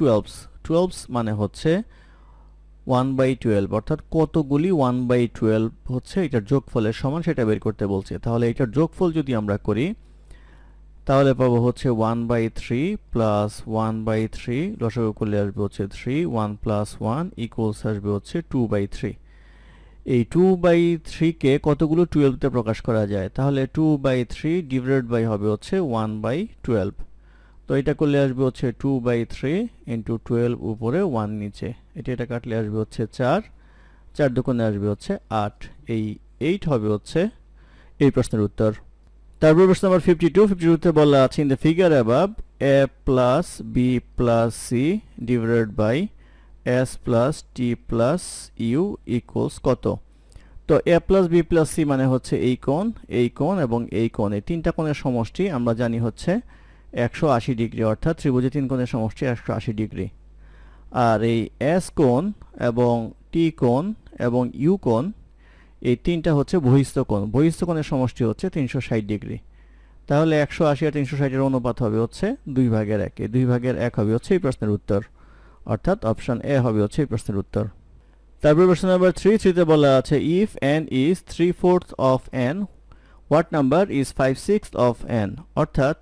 টুয়েলভস টুয়েলভস মানে হচ্ছে one by twelve অর্থাৎ কতগুলি ওয়ান বাই টুয়েলভ হচ্ছে এটার যোগফলের সমান সেটা বের করতে বলছে। তাহলে এটার যোগফল যদি আমরা করি, তাহলে পাবো হচ্ছে one by three plus one by three লসাগু করলে আসবে হচ্ছে three one plus one equals আসবে হচ্ছে টু বাই থ্রি এই টু বাই থ্রিকে কতগুলো টুয়েলভতে প্রকাশ করা যায়? তাহলে two by three divided by হবে হচ্ছে ওয়ান বাই টুয়েলভ তো এটা করলে আসবে হচ্ছে two by three into twelve উপরে ওয়ান নিচে। এটা এটা কাটলে আসবে হচ্ছে চার। চার দোকানে আসবে হচ্ছে আট। এই এইট হবে হচ্ছে এই প্রশ্নের উত্তর। তারপর প্রশ্ন নাম্বার ফিফটি টু ফিফটি টুতে বলা আছে in the figure above A plus B plus C divided by S plus T plus U equals কত? তো A plus B plus C মানে হচ্ছে এই কোণ এই কোণ এবং এই কোণ। এই তিনটা কোণের সমষ্টি আমরা জানি হচ্ছে একশো আশি ডিগ্রি, অর্থাৎ ত্রিভুজের তিন কোণের সমষ্টি একশো আশি ডিগ্রি। আর এই এস কোণ এবং টি কোণ এবং ইউ কোণ, এই তিনটা হচ্ছে বহিস্থ কোণ। বহিস্থ কোণের সমষ্টি হচ্ছে তিনশো ষাট ডিগ্রি। তাহলে একশো আশি আর তিনশো ষাটের অনুপাত হবে হচ্ছে দুই ভাগের এক। দুই ভাগের এক হবে হচ্ছে এই প্রশ্নের উত্তর। অর্থাৎ অপশন এ হবে হচ্ছে এই প্রশ্নের উত্তর। তারপর প্রশ্ন নাম্বার থ্রি থ্রিতে বলা আছে if N is three fourth of N what number is five six of N অর্থাৎ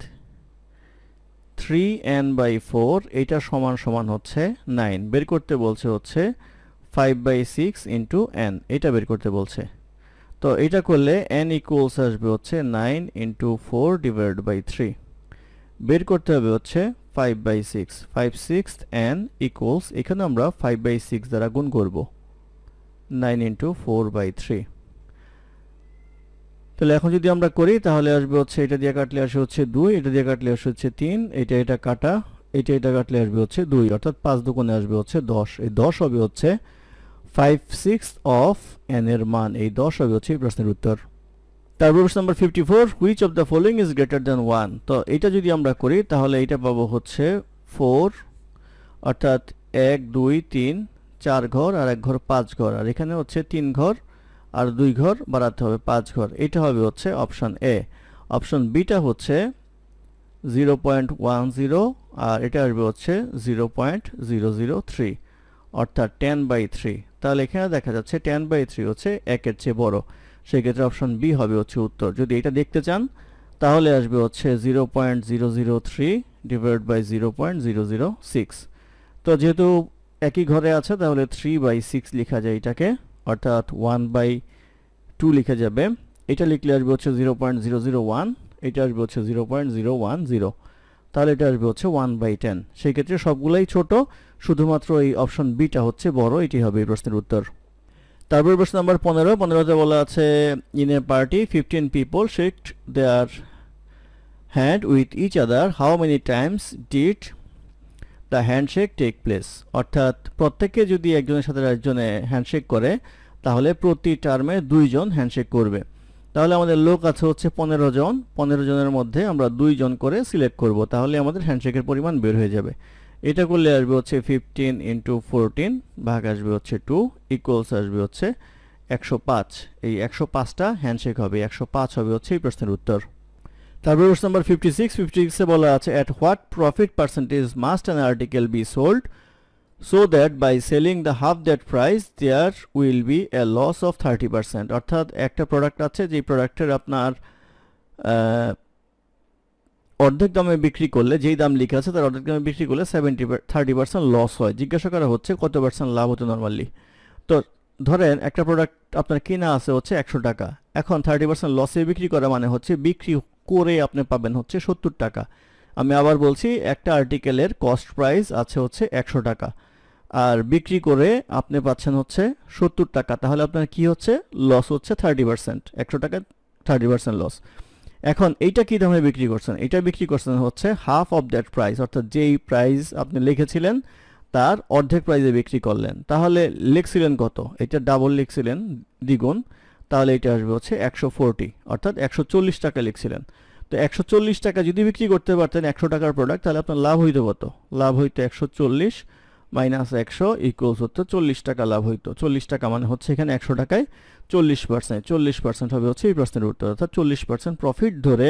থ্রি এন বাই ফোর এটা সমান সমান হচ্ছে নাইন বের করতে বলছে হচ্ছে five by six into N এটা বের করতে বলছে। তো এটা করলে এন ইকুয়ালস আসবে হচ্ছে nine into four divide by three বের করতে হবে হচ্ছে five by six five six N equals এখানে আমরা ফাইভ বাই সিক্স দ্বারা গুণ করব। Nine into four by three তাহলে এখন যদি আমরা করি, তাহলে আসবে হচ্ছে এটা দিয়ে কাটলে আসে হচ্ছে দুই, এটা দিয়ে কাটলে আসে হচ্ছে তিন, এটা এটা কাটা, এটা এটা কাটলে আসবে হচ্ছে দুই, অর্থাৎ পাঁচ দোকানে আসবে হচ্ছে দশ। এই দশ হবে হচ্ছে ফাইভ সিক্স অফ এন এর মান। এই দশ হবে হচ্ছে এই প্রশ্নের উত্তর। তারপর প্রশ্ন number fifty four which of the following is greater than one তো এটা যদি আমরা করি, তাহলে এটা পাবো হচ্ছে ফোর অর্থাৎ এক, দুই, তিন, চার ঘর আর এক ঘর পাঁচ ঘর। আর এখানে হচ্ছে তিন ঘর আর দুই ঘর বাড়াতে হবে, পাঁচ ঘর। এটা হবে হচ্ছে অপশন এ অপশন বিটা হচ্ছে জিরো পয়েন্ট ওয়ান জিরো আর এটা আসবে হচ্ছে zero point zero zero three অর্থাৎ টেন বাই থ্রি তাহলে এখানে দেখা যাচ্ছে টেন বাই থ্রি হচ্ছে একের চেয়ে বড়। সেক্ষেত্রে অপশন বি হবে হচ্ছে উত্তর। যদি এটা দেখতে চান, তাহলে আসবে হচ্ছে zero point zero zero three divide by zero point zero zero six তো যেহেতু একই ঘরে আছে, তাহলে থ্রি বাই সিক্স লেখা যায় এটাকে। অর্থাৎ ওয়ান বাই টু লিখে যাবে। এটা লিখলে আসবে হচ্ছে zero point zero zero one এটা আসবে হচ্ছে zero point zero one zero তাহলে এটা আসবে হচ্ছে ওয়ান বাই টেন সেই ক্ষেত্রে সবগুলাই ছোট, শুধুমাত্র এই অপশন বিটা হচ্ছে বড় এটি হবে এই প্রশ্নের উত্তর। তারপর প্রশ্ন নাম্বার পনেরো, পনেরোতে বলা আছে in a party fifteen people shaked their hand with each other how many times did the handshake take place অর্থাৎ প্রত্যেকে যদি একজনের সাথে একজনে হ্যান্ডশেক করে, তাহলে প্রতি টার্মে দুইজন হ্যান্ডশেক করবে। তাহলে আমাদের লোক আছে হচ্ছে পনেরো জন। পনেরো জনের মধ্যে আমরা দুইজন করে সিলেক্ট করব। তাহলে আমাদের হ্যান্ডশেকের পরিমাণ বের হয়ে যাবে। এটা করলে আসবে হচ্ছে ফিফটিন ইন্টু ফোরটিন ভাগ আসবে হচ্ছে টু ইকুয়ালস আসবে হচ্ছে একশো পাঁচ। এই একশো পাঁচটা হ্যান্ডশেক হবে। একশো পাঁচ হবে হচ্ছে এই প্রশ্নের উত্তর। তারপর প্রশ্ন নাম্বার ফিফটি সিক্স ফিফটি সিক্সে বলা আছে at what profit percentage must an article be sold so that by selling the half that price, there will be a loss of 30% অর্থাৎ একটা প্রোডাক্ট আছে যে প্রোডাক্টের আপনার অর্ধেক দামে বিক্রি করলে, যেই দাম লেখা আছে, তার অর্ধেক দামে বিক্রি করলে সেভেন্টি থার্টি পার্সেন্ট লস হয়। জিজ্ঞাসা করা হচ্ছে, কত পার্সেন্ট লাভ হতো নর্মালি তো ধরেন, একটা প্রোডাক্ট আপনার কেনা আছে হচ্ছে একশো টাকা। এখন থার্টি পার্সেন্ট লসে বিক্রি করা মানে হচ্ছে বিক্রি করে আপনি পাবেন হচ্ছে সত্তর টাকা। আমি আবার বলছি, একটা আর্টিকেলের কস্ট প্রাইস আছে হচ্ছে একশো টাকা। আর বিক্রি করে আপনি পাচ্ছেন হচ্ছে সত্তর টাকা। তাহলে আপনার কি হচ্ছে? লস হচ্ছে থার্টি পার্সেন্ট একশো টাকা থার্টি পার্সেন্ট লস এখন এইটা কি দামে বিক্রি করছেন? এটা বিক্রি করছেন হচ্ছে হাফ অফ দ্যাট প্রাইস অর্থাৎ যেই প্রাইস আপনি লিখেছিলেন, তার অর্ধেক প্রাইসে বিক্রি করলেন। তাহলে লিখছিলেন কত? এটা ডাবল লিখছিলেন, দ্বিগুণ। তাহলে এটা আসবে হচ্ছে একশো ফোরটি অর্থাৎ একশো চল্লিশ টাকা লিখছিলেন। তো একশো চল্লিশ টাকা যদি বিক্রি করতে পারতেন একশো টাকার প্রোডাক্ট তাহলে আপনার লাভ হইতো কত? লাভ হইতো একশো চল্লিশ মাইনাস একশো ইকুয়ালস হতো চল্লিশ টাকা লাভ হইতো। চল্লিশ টাকা মানে হচ্ছে এখানে একশো টাকায় চল্লিশ পার্সেন্ট চল্লিশ পার্সেন্ট হবে হচ্ছে এই প্রশ্নের উত্তর। অর্থাৎ চল্লিশ পার্সেন্ট প্রফিট ধরে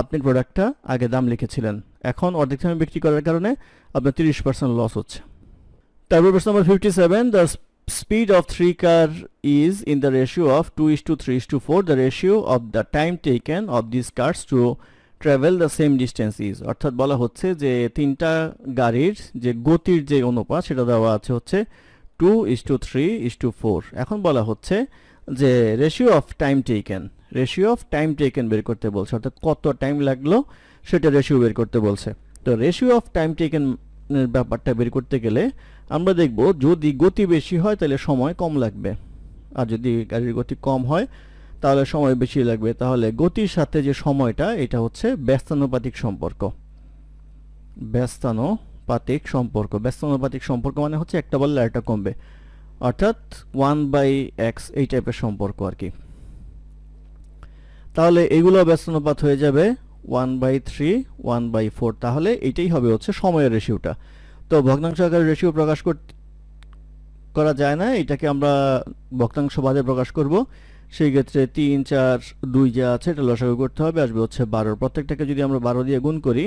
আপনি প্রোডাক্টটা আগে দাম লিখেছিলেন। এখন অর্ধেক দামে বিক্রি করার কারণে আপনার তিরিশ পার্সেন্ট লস হচ্ছে। তারপর প্রশ্ন number fifty seven the speed of three car is in the ratio of 2 is to 3 is to 4 the ratio of the time taken of these cars to the same distance is অর্থাৎ বলা হচ্ছে যে তিনটা গাড়ির যে গতির যে অনুপাত, সেটা দেওয়া আছে হচ্ছে 2 is to 3 is to 4 এখন বলা হচ্ছে যে ratio of time taken ratio of time taken বের করতে বলছে। অর্থাৎ কত টাইম লাগল সেটা রেশিও বের করতে বলছে। তো রেশিও অফ টাইম টেকেন ব্যাপারটা বের করতে গেলে আমরা দেখব যদি গতি বেশি হয় তাহলে সময় কম লাগবে। আর যদি গাড়ির গতি কম হয়, তাহলে সময় বেশি লাগবে। তাহলে গতির সাথে যে সময়টা, এটা হচ্ছে ব্যস্তানুপাতিক সম্পর্ক। ব্যস্তানুপাতিক সম্পর্ক। ব্যস্তানুপাতিক সম্পর্ক মানে হচ্ছে একটা বললে আরেকটা কমবে। অর্থাৎ ওয়ান বাই এক্স এই টাইপের সম্পর্ক আর কি। তাহলে এগুলো ব্যস্তানুপাত হয়ে যাবে one by three one by four তাহলে এটাই হবে হচ্ছে সময়ের রেশিওটা তো ভগ্নাংশ আকারে রেশিও প্রকাশ করা যায় না, এটাকে আমরা ভগ্নাংশ বাদে প্রকাশ করব। সেই ক্ষেত্রে তিন, চার, দুই যা আছে এটা লসাগু করতে হবে, আসবে হচ্ছে বারোর। প্রত্যেকটাকে যদি আমরা বারো দিয়ে গুণ করি,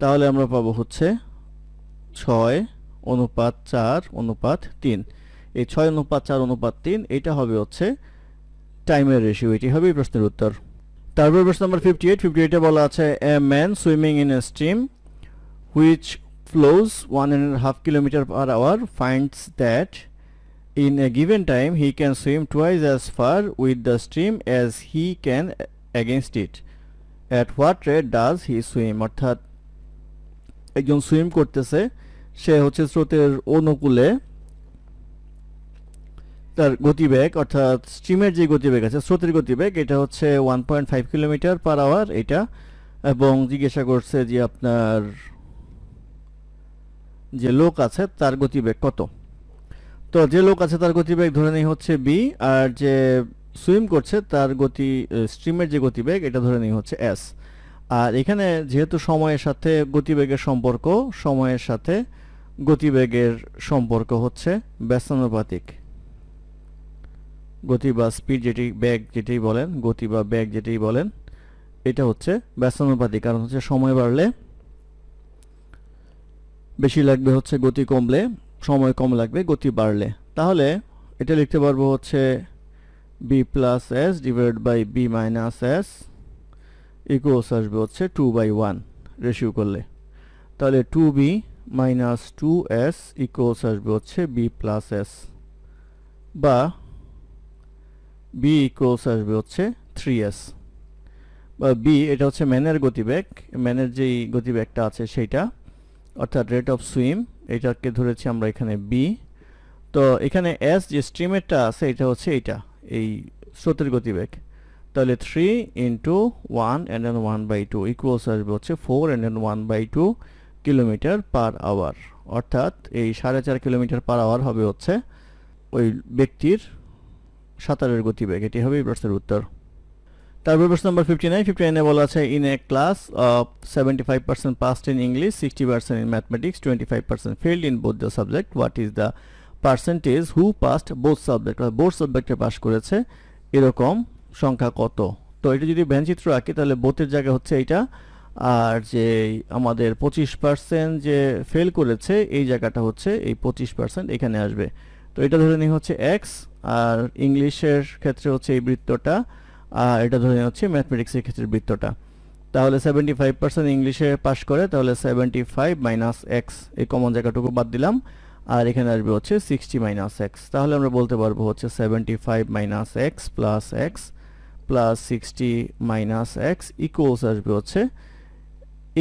তাহলে আমরা পাবো হচ্ছে ছয় অনুপাত চার অনুপাত তিন। এই ছয় অনুপাত চার অনুপাত তিন, এটা হবে হচ্ছে টাইমের রেশিও, এটি হবে প্রশ্নের উত্তর। তারপর প্রশ্ন নাম্বার ফিফটি এইট ফিফটি এইটে বলা আছে a man swimming in a stream which flows one and a half kilometer per hour finds that in a given time he can swim twice as far with the stream as he can against it at what rate does he swim অর্থাৎ একজন swim করতেছে সে হচ্ছে স্রোতের অনুকূলে তার গতিবেগ অর্থাৎ স্ট্রিমের যে গতিবেগ আছে স্রোতের গতিবেগ এটা হচ্ছে one point five kilometre per hour এটা এবং জিজ্ঞাসা করছে যে আপনার যে লোক আছে তার গতিবেগ কত? তো যে লোক আছে তার গতিবেগ ধরে নেই হচ্ছে বি আর যে সুইম করছে তার গতি স্ট্রিমের যে গতিবেগ, এটা ধরে নেই হচ্ছে এস আর এখানে যেহেতু সময়ের সাথে গতিবেগের সম্পর্ক, সময়ের সাথে গতিবেগের সম্পর্ক হচ্ছে ব্যস্তানুপাতিক। গতি বা স্পিড যেটি ব্যাগ যেটি বলেন, গতি বা ব্যাগ যেটি বলেন, এটা হচ্ছে ব্যস্তানুপাতিক, কারণ হচ্ছে সময় বাড়লে বেশি লাগবে হচ্ছে গতি কমলে, সময় কম লাগবে গতি বাড়লে। তাহলে এটা লিখতে পারব হচ্ছে B plus S divide by B minus S equals আসবে হচ্ছে টু বাই ওয়ান রেশিও করলে। তাহলে two B minus two S equals আসবে হচ্ছে বি প্লাস এস বা বি ইকুয়ালস আসবে হচ্ছে থ্রি এস বা বি এটা হচ্ছে ম্যানের গতিবেগ ম্যানের যেই গতিবেগটা আছে সেইটা অর্থাৎ রেট অফ সুইম এটাকে ধরেছি আমরা এখানে বি তো এখানে এস যে স্ট্রিমেরটা আছে, এটা হচ্ছে এইটা, এই স্রোতের গতিবেগ। তাহলে three into one and and one by two equals আসবে হচ্ছে four and and one by two kilometre per hour অর্থাৎ এই সাড়ে চার কিলোমিটার পার আওয়ার হবে হচ্ছে ওই ব্যক্তির সাঁতারের গতিবেগ। এটি হবে এই প্রশ্নের উত্তর। তারপর প্রশ্ন নাম্বার ফিফটি নাইন ফিফটি নাইনে বলা আছে in a class seventy five percent passed in English sixty percent in mathematics twenty five percent failed in both the subject what is the percentage who passed both subject both সাবজেক্টে pass করেছে, এরকম সংখ্যা কত? তো এটা যদি ব্যঞ্চিত্র আঁকি, তাহলে বোথের জায়গা হচ্ছে এইটা, আর যে আমাদের পঁচিশ পার্সেন্ট যে ফেল করেছে, এই জায়গাটা হচ্ছে এই পঁচিশ পার্সেন্ট এখানে আসবে। তো এটা ধরে নিই হচ্ছে এক্স আর ইংলিশের ক্ষেত্রে হচ্ছে এই বৃত্তটা এটা ধরে হচ্ছে ম্যাথমেটিক্সের ক্ষেত্রে বৃত্তটা। তাহলে সেভেন্টি ফাইভ পার্সেন্ট ইংলিশে পাস করে, তাহলে সেভেন্টি ফাইভ মাইনাস এক্স এই কমন জায়গাটুকু বাদ দিলাম। আর এখানে আসবে হচ্ছে সিক্সটি মাইনাস এক্স তাহলে আমরা বলতে পারব হচ্ছে seventy five minus X plus X plus sixty minus X equals আসবে হচ্ছে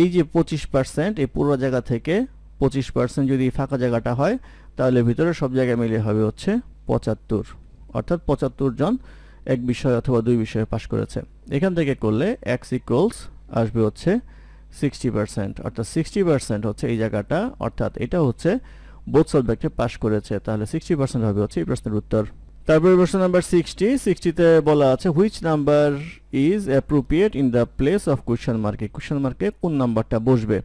এই যে পঁচিশ পার্সেন্ট এই পুরো জায়গা থেকে পঁচিশ পার্সেন্ট যদি ফাঁকা জায়গাটা হয়, তাহলে ভিতরে সব জায়গায় মিলে হবে হচ্ছে পঁচাত্তর। অর্থাৎ পঁচাত্তর জন এক বিষয় অথবা দুই বিষয়ে পাশ করেছে। এখান থেকে করলে এক্স ইকুয়ালস আসবে হচ্ছে সিক্সটি পার্সেন্ট অর্থাৎ সিক্সটি পার্সেন্ট হচ্ছে এই জায়গাটা, অর্থাৎ এটা হচ্ছে বোথ সাবজেক্টে পাশ করেছে, তাহলে সিক্সটি পার্সেন্ট হবে হচ্ছে এই প্রশ্নের উত্তর। তারপরে প্রশ্ন নাম্বার সিক্সটি সিক্সটিতে বলা আছে which number is appropriate in the place of question মার্কে কোয়েশ্চেন মার্কে কোন নাম্বারটা বসবে?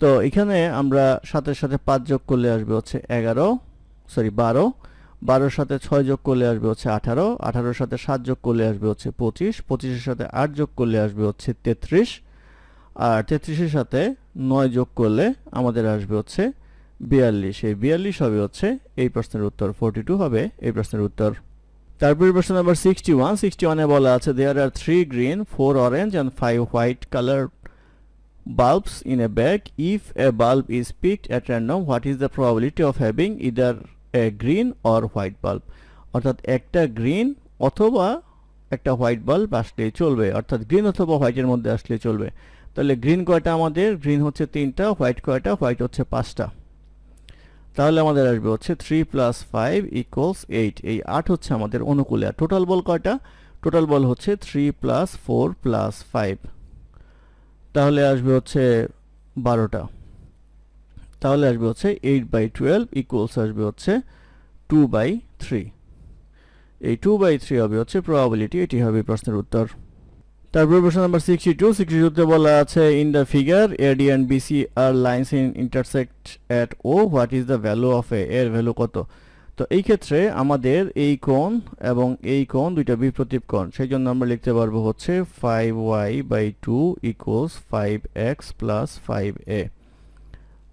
তো এখানে আমরা সাথে সাথে পাঁচ যোগ করলে আসবে হচ্ছে এগারো সরি বারো বারোর সাথে ছয় যোগ করলে আসবে হচ্ছে আঠারো, আঠারোর সাথে সাত যোগ করলে আসবে হচ্ছে পঁচিশ, পঁচিশের সাথে আট যোগ করলে আসবে হচ্ছে তেত্রিশ, আর তেত্রিশের সাথে নয় যোগ করলে আমাদের আসবে হচ্ছে বিয়াল্লিশ। এই বিয়াল্লিশ হবে হচ্ছে এই প্রশ্নের উত্তর ফোরটি টু হবে এই প্রশ্নের উত্তর। তারপরে প্রশ্ন নাম্বার সিক্সটি ওয়ান সিক্সটি ওয়ানে বলা আছে there are three green four orange and five white colour bulbs in a bag. If a bulb is picked at random, what is the probability of having either green or white bulb. অর্থাৎ একটা green অথবা একটা white bulb আসলেই চলবে। অর্থাৎ green অথবা হোয়াইটের মধ্যে আসলেই চলবে। তাহলে গ্রিন কয়টা আমাদের? গ্রিন হচ্ছে তিনটা হোয়াইট কয়টা? হোয়াইট হচ্ছে পাঁচটা। তাহলে আমাদের আসবে হচ্ছে three plus five equals eight এই আট হচ্ছে আমাদের অনুকূলে। আর টোটাল বল কয়টা? টোটাল বল হচ্ছে three plus four plus five তাহলে আসবে হচ্ছে বারোটা। তাহলে আসবে হচ্ছে এইট বাই টুয়েলভ ইকুয়ালস আসবে হচ্ছে টু বাই থ্রি এই টু বাই থ্রি হবে হচ্ছে প্রবাবিলিটি এটি হবে প্রশ্নের উত্তর। তারপরে প্রশ্ন নাম্বার সিক্সটি টু সিক্সটি টুতে বলা আছে in the figure AD and BC are lines in intersect at O what is the value of A এর ভ্যালু কত? তো এই ক্ষেত্রে আমাদের এই কোণ এবং এই কোণ দুইটা বিপ্রতীপ কোণ, সেই জন্য আমরা লিখতে পারব হচ্ছে five Y by two equals five X plus five A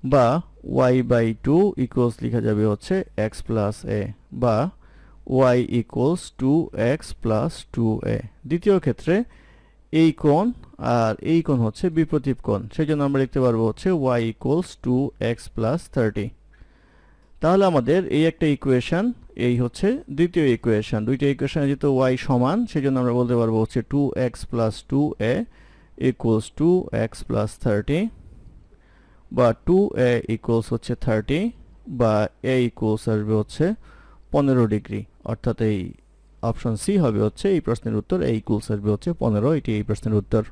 বা ওয়াই বাই টু ইকুয়ালস লেখা যাবে হচ্ছে এক্স প্লাস এ বা y equals two x plus two a দ্বিতীয় ক্ষেত্রে এই কোণ আর এই কোণ হচ্ছে বিপ্রতীপ কোণ সেই জন্য আমরা লিখতে পারব হচ্ছে y equals two x plus thirty তাহলে আমাদের এই একটা ইকুয়েশন এই হচ্ছে দ্বিতীয় ইকুয়েশন দুইটা ইকুয়েশনে যেহেতু ওয়াই সমান সেই জন্য আমরা বলতে পারব হচ্ছে two x plus two a equals two x plus thirty বা টু এ ইকুয়ালস হচ্ছে থার্টি বা এ ইকুয়ালস আসবে হচ্ছে পনেরো ডিগ্রি অর্থাৎ এই অপশন সি হবে হচ্ছে এই প্রশ্নের উত্তর এ ইকুয়ালস আসবে হচ্ছে পনেরো, এটি এই প্রশ্নের উত্তর।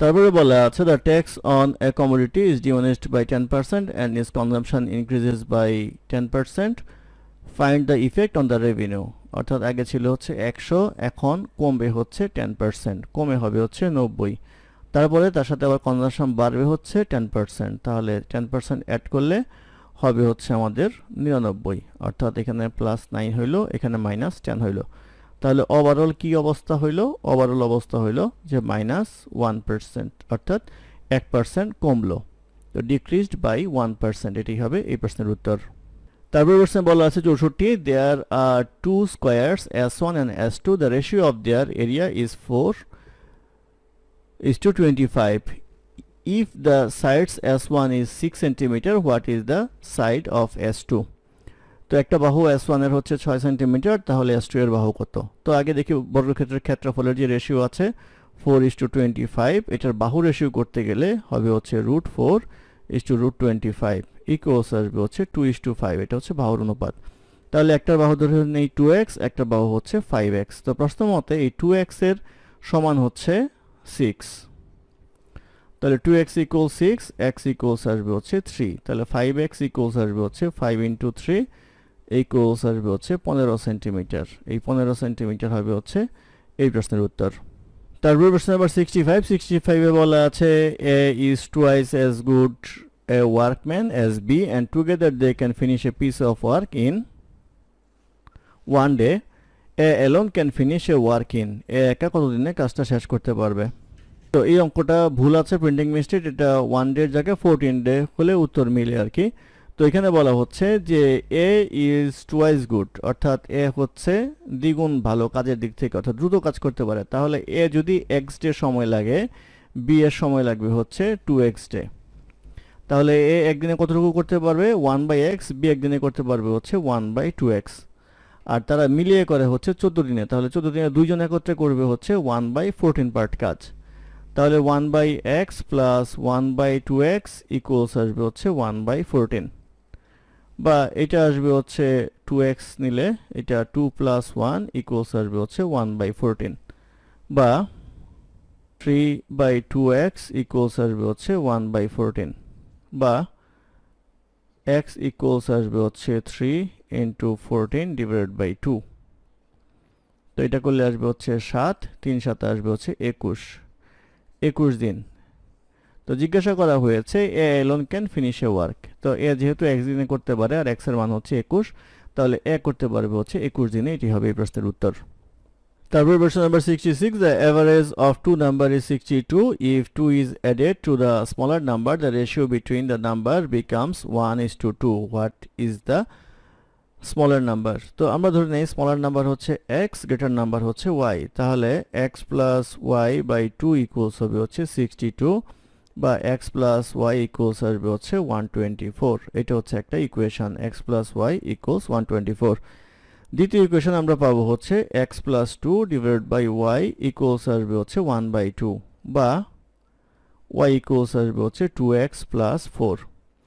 তারপরে বলা আছে the tax on a commodity is diminished by ten percent and its consumption increases by ten percent find the effect on the revenue অর্থাৎ আগে ছিল হচ্ছে একশো, এখন কমবে হচ্ছে টেন পার্সেন্ট কমে হবে হচ্ছে নব্বই। তারপরে তার সাথে আবার কনজামশন বাড়বে হচ্ছে টেন পার্সেন্ট তাহলে টেন পার্সেন্ট অ্যাড করলে হবে হচ্ছে আমাদের নিরানব্বই। অর্থাৎ এখানে প্লাস নাইন হইল, এখানে মাইনাস টেন হইল। তাহলে ওভারঅল কি অবস্থা হইল? ওভারঅল অবস্থা হইল যে মাইনাস ওয়ান পার্সেন্ট অর্থাৎ এক পার্সেন্ট কমলো। তো ডিক্রিজড বাই ওয়ান পার্সেন্ট এটি হবে এই প্রশ্নের উত্তর। তারপর প্রশ্নে বলা আছে চৌষট্টি there are two squares S one and S two the ratio of their area is four is to 25 if the sides s1 is 6 centimeter, what is the side of s2 তো একটা বাহু s1 এর হচ্ছে 6 centimetre তাহলে s2 এর বাহু কত? তো আগে দেখি বর্গক্ষেত্রের ক্ষেত্রফলের যে রেশিও আছে 4 is to 25 এটার বাহু রেশিও করতে গেলে হবে হচ্ছে root four is to root twenty five equals আসবে হচ্ছে টু ইস টু ফাইভ এটা হচ্ছে বাহুর অনুপাত। তাহলে একটার বাহু ধরে নেই টু এক্স একটা বাহু হচ্ছে ফাইভ এক্স তো প্রশ্ন মতে এই টু এক্সের সমান হচ্ছে সিক্স তাহলে two x equal six x equals আসবে হচ্ছে থ্রি তাহলে ফাইভ এক্স ইকুয়ালস আসবে হচ্ছে ফাইভ ইন্টু থ্রি ইকুয়ালস আসবে হচ্ছে পনেরো সেন্টিমিটার এই পনেরো সেন্টিমিটার হবে হচ্ছে এই প্রশ্নের উত্তর। তারপর প্রশ্ন নাম্বার সিক্সটি ফাইভ সিক্সটি বলা আছে A is twice as good a workman as B and together they can finish a piece of work in one day A alone can finish a work in A একা কতদিনে কাজটা শেষ করতে পারবে? তো এই অঙ্কটা ভুল আছে প্রিন্টিং মিস্টেক এটা ওয়ান ডের জায়গায় ফোরটিন ডে হলে উত্তর মিলে আর কি। তো এখানে বলা হচ্ছে যে এ ইজ টুয়াইস গুড অর্থাৎ এ হচ্ছে দ্বিগুণ ভালো কাজের দিক থেকে, অর্থাৎ দ্রুত কাজ করতে পারে। তাহলে এ যদি এক্স ডে সময় লাগে বি এর সময় লাগবে হচ্ছে টু এক্স ডে তাহলে এ একদিনে কতটুকু করতে পারবে? ওয়ান বাই এক্স বি একদিনে করতে পারবে হচ্ছে ওয়ান বাই টু এক্স আর তারা মিলিয়ে করে হচ্ছে চোদ্দ দিনে। তাহলে চোদ্দ দিনে দুইজন একত্রে করবে হচ্ছে ওয়ান বাই ফোরটিন পার্ট কাজ। তাহলে one by x plus one by two x equals আসবে হচ্ছে ওয়ান বাই ফোরটিন বা এটা আসবে হচ্ছে টু এক্স নিলে এটা টু প্লাস ওয়ান ইকুয়ালস আসবে হচ্ছে ওয়ান বাই ফোরটিন বা three by two x equals আসবে হচ্ছে ওয়ান বাই ফোরটিন বা এক্স ইকুয়ালস আসবে হচ্ছে three into fourteen divided by two তো এটা করলে আসবে হচ্ছে সাত, তিন সাথে আসবে হচ্ছে একুশ। একুশ দিন। তো জিজ্ঞাসা করা হয়েছে, A alone can finish a work তো এ যেহেতু এক দিনে করতে পারে আর এক্সের মান হচ্ছে একুশ, তাহলে এ করতে পারবে হচ্ছে একুশ দিনে, এটি হবে এই প্রশ্নের উত্তর। তারপর প্রশ্ন number sixty six the average of two number is sixty two if two is added to the smaller number the ratio between the number becomes one is to two what is the smaller number তো আমরা ধরে নেই smaller number হচ্ছে x greater number হচ্ছে Y তাহলে x plus y by two equals হবে হচ্ছে sixty two বা এক্স প্লাস ওয়াই ইকুয়ালস আসবে হচ্ছে ওয়ান টোয়েন্টি ফোর এটা হচ্ছে একটা equation x plus y equals one twenty four দ্বিতীয় ইকুয়েশন আমরা পাবো হচ্ছে x plus two divide by y equals আসবে হচ্ছে ওয়ান বাই টু বা ওয়াই ইকুয়ালস আসবে হচ্ছে টু এক্স প্লাস ফোর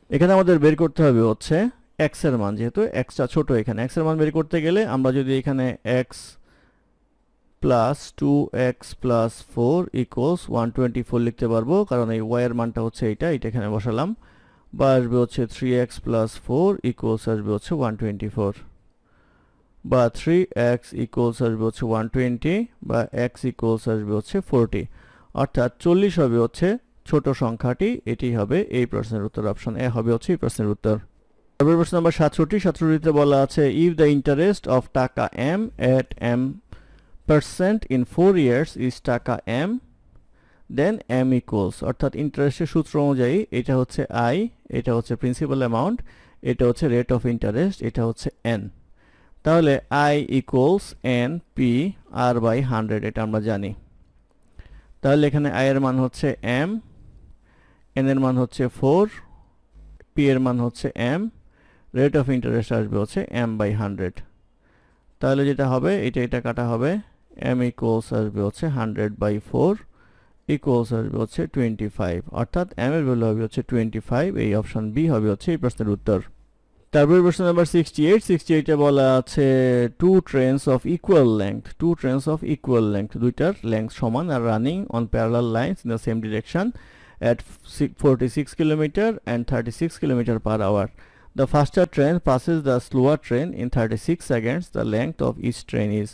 এখানে আমাদের বের করতে হবে হচ্ছে এক্সের মান, যেহেতু এক্সটা ছোট এখানে। এক্সের মান বের করতে গেলে আমরা যদি এখানে x plus two x plus four equals one twenty four লিখতে পারব, কারণ এই ওয়াই এর মানটা হচ্ছে এইটা এটা এখানে বসালাম। বা আসবে হচ্ছে three x plus four equals আসবে হচ্ছে ওয়ান টোয়েন্টি ফোর বা থ্রি এক্স ইকুয়ালস আসবে হচ্ছে ওয়ান টোয়েন্টি বা এক্স ইকুয়ালস আসবে হচ্ছে ফোরটি অর্থাৎ চল্লিশ হবে হচ্ছে ছোট সংখ্যাটি, এটি হবে এই প্রশ্নের উত্তর অপশন এ হবে হচ্ছে এই প্রশ্নের উত্তর। তারপর প্রশ্ন নাম্বার সাতষট্টি, সাতষট্টিতে বলা আছে ইফ দ্য ইন্টারেস্ট অফ টাকা M at M percent in four years is টাকা এম দেন এম ইকুয়ালস অর্থাৎ ইন্টারেস্টের সূত্র অনুযায়ী এটা হচ্ছে আই এটা হচ্ছে প্রিন্সিপাল অ্যামাউন্ট এটা হচ্ছে রেট অফ ইন্টারেস্ট এটা হচ্ছে এন তাহলে I equals N P R by hundred এটা আমরা জানি। তাহলে এখানে আই এর মান হচ্ছে এম এন এর মান হচ্ছে ফোর পি এর মান হচ্ছে এম রেট অফ ইন্টারেস্ট আসবে হচ্ছে এম বাই হান্ড্রেড তাহলে যেটা হবে, এটা এটা কাটা হবে এম ইকুয়ালস আসবে হচ্ছে হান্ড্রেড বাই ফোর ইকুয়ালস আসবে হচ্ছে টোয়েন্টি ফাইভ অর্থাৎ এম এর ভ্যালু হবে হচ্ছে টোয়েন্টি ফাইভ এই অপশন বি হবে হচ্ছে এই প্রশ্নের উত্তর। তারপরে প্রশ্ন নাম্বার সিক্সটি এইট সিক্সটি এইটে বলা আছে two trains of equal length two trains of equal length দুইটার লেংথ সমান আর running on parallel lines in the same direction at 46 kilometer and 36 kilometer per hour. The faster train passes the slower train in 36 seconds. The length of each train is,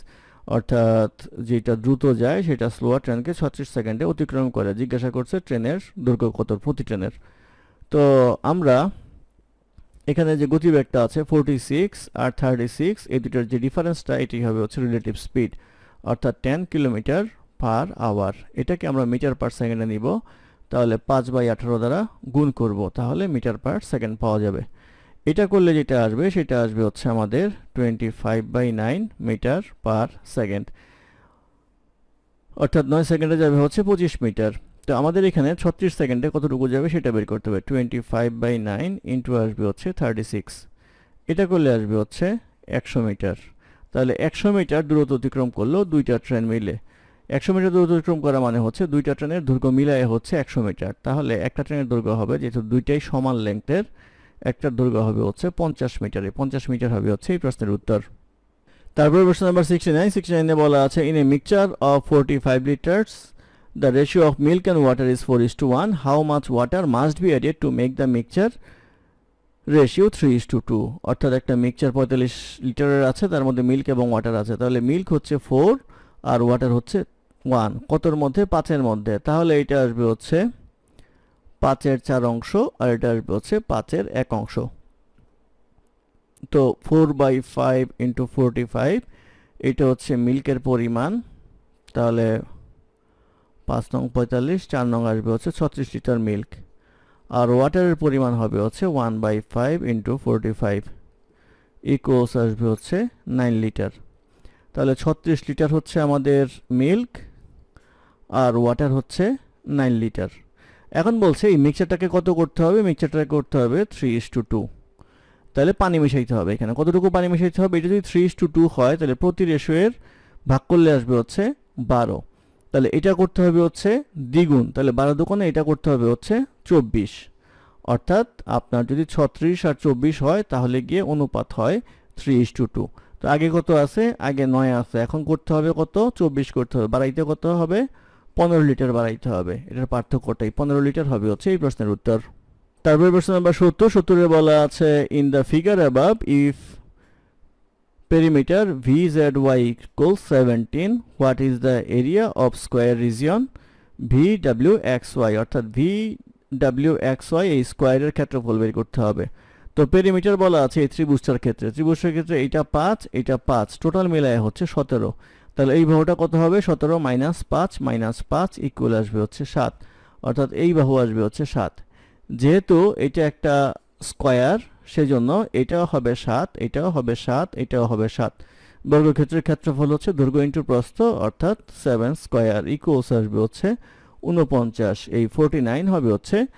অর্থাৎ যেটা দ্রুত যায়, সেটা slower ট্রেনকে ছত্রিশ সেকেন্ডে অতিক্রম করে জিজ্ঞাসা করছে, ট্রেনের দৈর্ঘ্য কত প্রতি ট্রেনের তো আমরা এখানে যে গতিবেগটা আছে ফোরটি সিক্স আর থার্টি সিক্স এই দুটার যে ডিফারেন্সটা এটি হবে হচ্ছে রিলেটিভ স্পিড অর্থাৎ টেন কিলোমিটার পার আওয়ার এটাকে আমরা মিটার পার সেকেন্ডে নিব, তাহলে পাঁচ বাই আঠারো দ্বারা গুণ করব, তাহলে মিটার পার সেকেন্ড পাওয়া যাবে। এটা করলে যেটা আসবে, সেটা আসবে হচ্ছে আমাদের twenty five by nine metre per second অর্থাৎ নয় সেকেন্ডে যাবে হচ্ছে পঁচিশ মিটার তো আমাদের এখানে ছত্রিশ সেকেন্ডে কতটুকু যাবে সেটা বের করতে হবে। Twenty five by nine into আসবে হচ্ছে থার্টি সিক্স এটা করলে আসবে হচ্ছে একশো মিটার। তাহলে একশো মিটার দূরত্ব অতিক্রম করল দুইটা ট্রেন মিলে। একশো মিটার দূরত্ব অতিক্রম করা মানে হচ্ছে দুইটা ট্রেনের দৈর্ঘ্য মিলায় হচ্ছে একশো মিটার। তাহলে একটা ট্রেনের দৈর্ঘ্য হবে যেহেতু দুইটাই সমান লেংথের একটার দৈর্ঘ্য হবে হচ্ছে পঞ্চাশ মিটারে। পঞ্চাশ মিটার হবে হচ্ছে এই প্রশ্নের উত্তর। তারপরে প্রশ্ন নাম্বার সিক্সটি নাইন সিক্সটি নাইনে বলা আছে in a mixture of forty five litres the ratio of milk and water is four is to one how much water must be added to make the mixture ratio three is to two অর্থাৎ একটা mixture পঁয়তাল্লিশ লিটারের আছে, তার মধ্যে milk এবং water আছে। তাহলে মিল্ক হচ্ছে ফোর আর ওয়াটার হচ্ছে ওয়ান কতর মধ্যে? পাঁচের মধ্যে। তাহলে এটা আসবে হচ্ছে পাঁচের চার অংশ আর এটা আসবে হচ্ছে পাঁচের এক অংশ। তো four by five into forty five এটা হচ্ছে মিল্কের পরিমাণ। তাহলে পাঁচ নং পঁয়তাল্লিশ, চার নং আসবে হচ্ছে ছত্রিশ লিটার মিল্ক। আর ওয়াটারের পরিমাণ হবে হচ্ছে one by five into forty five. Equals আসবে হচ্ছে নাইন লিটার। তাহলে ছত্রিশ লিটার হচ্ছে আমাদের মিল্ক আর ওয়াটার হচ্ছে নাইন লিটার। এখন বলছে এই মিক্সারটাকে কত করতে হবে? মিক্সচারটাকে করতে হবে থ্রি ইস টু টু। তাহলে পানি মিশাইতে হবে এখানে। কতটুকু পানি মিশাইতে হবে? এটা যদি থ্রি ইস টু টু হয়, তাহলে প্রতি রেশোয়ের ভাগ করলে আসবে হচ্ছে বারো। তাহলে এটা করতে হবে হচ্ছে দ্বিগুণ। তাহলে বারো দোকানে এটা করতে হবে হচ্ছে চব্বিশ। অর্থাৎ আপনার যদি ছত্রিশ আর চব্বিশ হয়, তাহলে গিয়ে অনুপাত হয় থ্রি ইস টু টু। তো আগে কত আছে? আগে নয় আছে। এখন করতে হবে কত? চব্বিশ করতে হবে। বাড়াইতে কত হবে? পনেরো লিটার বাড়াইতে হবে। এটার পার্থক্যটাই। পনেরো লিটার হবে হচ্ছে এই প্রশ্নের উত্তর। তারপরে প্রশ্ন নাম্বার সত্তর। সত্তরে বলা আছে in the figure above if perimeter vzy equals 17 what is the area of square region? Vwxy অর্থাৎ vwxy এই স্কোয়ারের ক্ষেত্রফল বের করতে হবে। তো পেরিমিটার বলা আছে এই ত্রিভুজটার ক্ষেত্রে। ত্রিভুজটার ক্ষেত্রে এটা পাঁচ এটা পাঁচ টোটাল মিলায় হচ্ছে সতেরো। তাহলে এই বাহুটা কত হবে? সতেরো মাইনাস পাঁচ মাইনাস পাঁচ ইকুয়াল আসবে হচ্ছে সাত। অর্থাৎ এই বাহু আসবে হচ্ছে সাত। যেহেতু এটা একটা স্কয়ার সেজন্য এটাও হবে সাত, এটাও হবে সাত, এটাও হবে সাত। বর্গক্ষেত্রের ক্ষেত্রফল হচ্ছে দৈর্ঘ্য ইন্টু প্রস্থ, অর্থাৎ সেভেন স্কোয়ার ইকুয়ালস আসবে হচ্ছে উনপঞ্চাশ এই ফোরটি নাইন হবে হচ্ছে